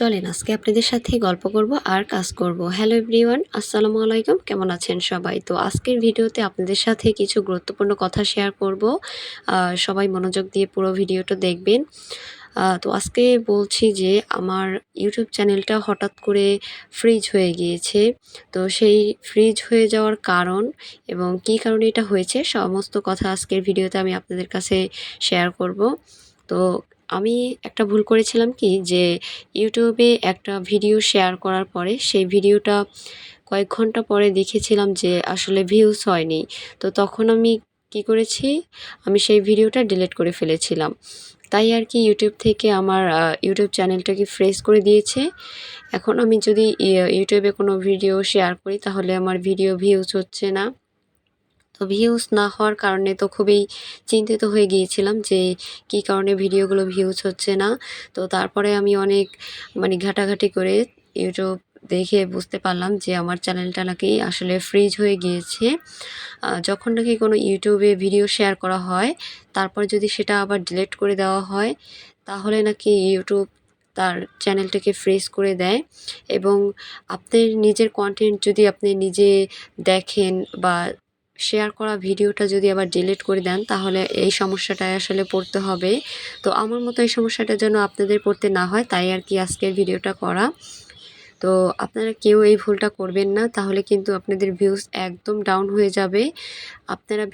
চলেন, আজকে আপনাদের সাথে গল্প করব আর কাজ করব। হ্যালো এভরিওয়ান আসসালামু আলাইকুম, কেমন আছেন সবাই? তো আজকের ভিডিওতে আপনাদের সাথে কিছু গুরুত্বপূর্ণ কথা শেয়ার করব। সবাই মনোযোগ দিয়ে পুরো ভিডিওটা দেখবেন। তো আজকে বলছি যে আমার ইউটিউব চ্যানেলটা হঠাৎ করে ফ্রিজ হয়ে গিয়েছে। তো সেই ফ্রিজ হয়ে যাওয়ার কারণ এবং কী কারণে এটা হয়েছে সমস্ত কথা আজকের ভিডিওতে আমি আপনাদের কাছে শেয়ার করব। তো আমি একটা ভুল করেছিলাম কি? যে ইউটিউবে একটা ভিডিও শেয়ার করার পরে সেই ভিডিওটা কয়েক ঘণ্টা পরে দেখেছিলাম যে আসলে ভিউজ হয়নি। তো তখন আমি কি করেছি? আমি সেই ভিডিওটা ডিলিট করে ফেলেছিলাম। তাই আর কি ইউটিউব থেকে আমার ইউটিউব চ্যানেলটাকে ফ্রেশ করে দিয়েছে। এখন আমি যদি ই- ইউটিউবে কোনো ভিডিও শেয়ার করি তাহলে আমার ভিডিও ভিউজ হচ্ছে না। তো ভিউজ না হওয়ার কারণে তো খুবই চিন্তিত হয়ে গিয়েছিলাম যে কী কারণে ভিডিওগুলো ভিউজ হচ্ছে না। তো তারপরে আমি অনেক মানে ঘাটাঘাটি করে ইউটিউব দেখে বুঝতে পারলাম যে আমার চ্যানেলটা নাকি আসলে ফ্রিজ হয়ে গিয়েছে। যখন নাকি কোনো ইউটিউবে ভিডিও শেয়ার করা হয়, তারপর যদি সেটা আবার ডিলিট করে দেওয়া হয়, তাহলে নাকি ইউটিউব তার চ্যানেলটাকে ফ্রিজ করে দেয় এবং আপনার নিজের কন্টেন্ট যদি আপনি নিজে দেখেন বা শেয়ার করা ভিডিওটা যদি আবার ডিলিট করে দেন, তাহলে এই সমস্যাটায় আসলে পড়তে হবে। তো আমার মতো এই সমস্যাটা যেন আপনাদের পড়তে না হয়, তাই আর কি আজকের ভিডিওটা করা। তো আপনারা কেউ এই ভুলটা করবেন না, তাহলে কিন্তু আপনাদের ভিউজ একদম ডাউন হয়ে যাবে। আপনারা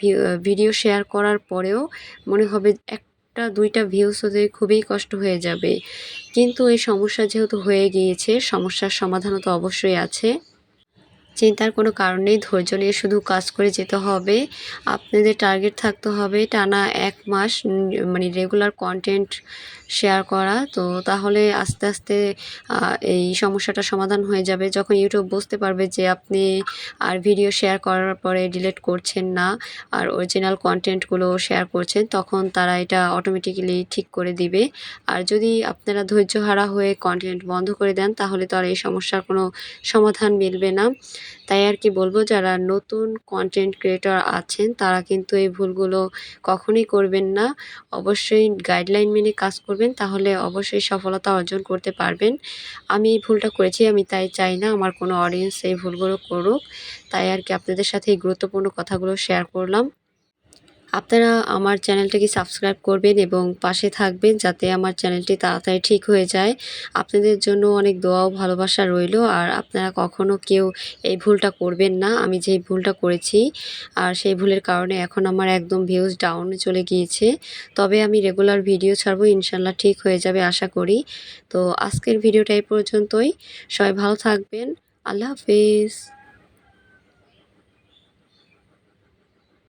ভিডিও শেয়ার করার পরেও মনে হবে একটা, দুইটা ভিউজ হতে খুবই কষ্ট হয়ে যাবে। কিন্তু এই সমস্যা যেহেতু হয়ে গিয়েছে, সমস্যার সমাধানও তো অবশ্যই আছে। চিন্তার কোনো কারণ নেই, ধৈর্য নিয়ে শুধু কাজ করে যেতে হবে। আপনাদের টার্গেট থাকতে হবে টানা এক মাস মানে রেগুলার কন্টেন্ট শেয়ার করা। তো তাহলে আস্তে আস্তে এই সমস্যাটা সমাধান হয়ে যাবে। যখন ইউটিউব বুঝতে পারবে যে আপনি আর ভিডিও শেয়ার করার পরে ডিলিট করছেন না, আর অরিজিনাল কন্টেন্টগুলো শেয়ার করছেন, তখন তারা এটা অটোমেটিক্যালি ঠিক করে দিবে। আর যদি আপনারা ধৈর্যহারা হয়ে কন্টেন্ট বন্ধ করে দেন, তাহলে তো আর এই সমস্যার কোনো সমাধান মিলবে না। তাই আর কি বলব, যারা নতুন কন্টেন্ট ক্রিয়েটর আছেন, তারা কিন্তু এই ভুলগুলো কখনোই করবেন না। অবশ্যই গাইডলাইন মেনে কাজ করবেন, তাহলে অবশ্যই সফলতা অর্জন করতে পারবেন। আমি এই ভুলটা করেছি, আমি তাই চাই না আমার কোনো অডিয়েন্স এই ভুলগুলো করুক। তাই আর কি আপনাদের সাথে এই গুরুত্বপূর্ণ কথাগুলো শেয়ার করলাম। আপনারা আমার চ্যানেলটাকে সাবস্ক্রাইব করবেন এবং পাশে থাকবেন যাতে আমার চ্যানেলটি তাড়াতাড়ি ঠিক হয়ে যায়। আপনাদের জন্য অনেক দোয়া ও ভালোবাসা রইল আর আপনারা কখনো কেউ এই ভুলটা করবেন না। আমি যেই ভুলটা করেছি আর সেই ভুলের কারণে এখন আমার একদম ভিউজ ডাউনে চলে গিয়েছে। তবে আমি রেগুলার ভিডিও ছাড়বো ইনশাল্লাহ ঠিক হয়ে যাবে আশা করি। তো আজকের ভিডিওটা এই পর্যন্তই। সবাই ভালো থাকবেন। আল্লাহ হাফিজ।